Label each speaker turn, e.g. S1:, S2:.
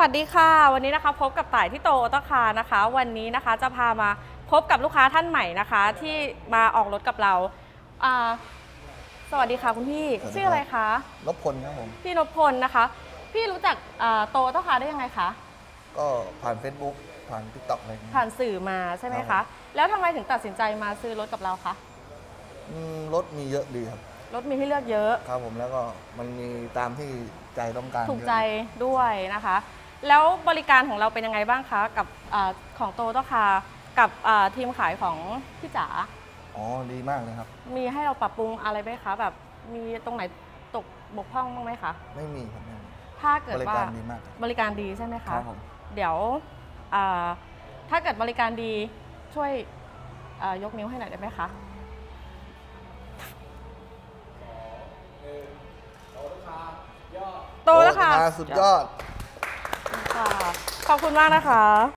S1: วัสดีค่ะ วันนี้นะคะพบกับต่ายที่โตออโต้คาร์นะคะ วันนี้นะคะจะพามาพบกับลูกค้าท่านใหม่นะคะ ที่มาออกรถกับเราอ่าสวัสดีค่ะคุณพี่
S2: สวัสดีครับ
S1: ชื่ออะไรคะ
S2: นพพลครับผม
S1: พี่นพพลนะคะ พี่รู้จักอ่าโตออโต้คาร์ได้ยังไงคะ
S2: ก็ผ่าน Facebook ผ่าน TikTok อะไรอย่างเงี้ย
S1: ผ่านสื่อมาใช่ไหม
S2: ครั
S1: คะ
S2: บ
S1: แล้วทำไมถึงตัดสินใจมาซื้อรถกับเราคะ
S2: อืมรถมีเยอะดีครับ
S1: รถมีให้เลือกเยอะ
S2: ครับผมแล้วก็มันมีตามที่ใจต้องการ
S1: ถูกใจ
S2: เยอะ
S1: ด้วยนะคะ แล้วบริการของเราเป็นยังไงบ้างคะกับอาของโตโต้คาร์กับอ่าทีมขายของพี่จ๋า
S2: อ๋อ ดีมากเลยครับ
S1: มีให้เราปรับปรุงอะไรไหมคะ แบบมีตรงไหนตกบกพร่องบ้างไหมคะ
S2: ไม่มีครับไม่มี
S1: ถ้าเกิด
S2: บริ
S1: ว่า
S2: การดีมากครับ
S1: บริการดีใช่ไหม
S2: ค
S1: คะ
S2: รับผม
S1: เดี๋ยวอ่าถ้าเกิดบริการดีช่วยอ่ายกนิ้วให้หน่อยได้ไหมคะ โตแล้วค่ะ
S2: โอ้ลูกาสุดยอด
S1: ค่ะ ขอบคุณมากนะคะ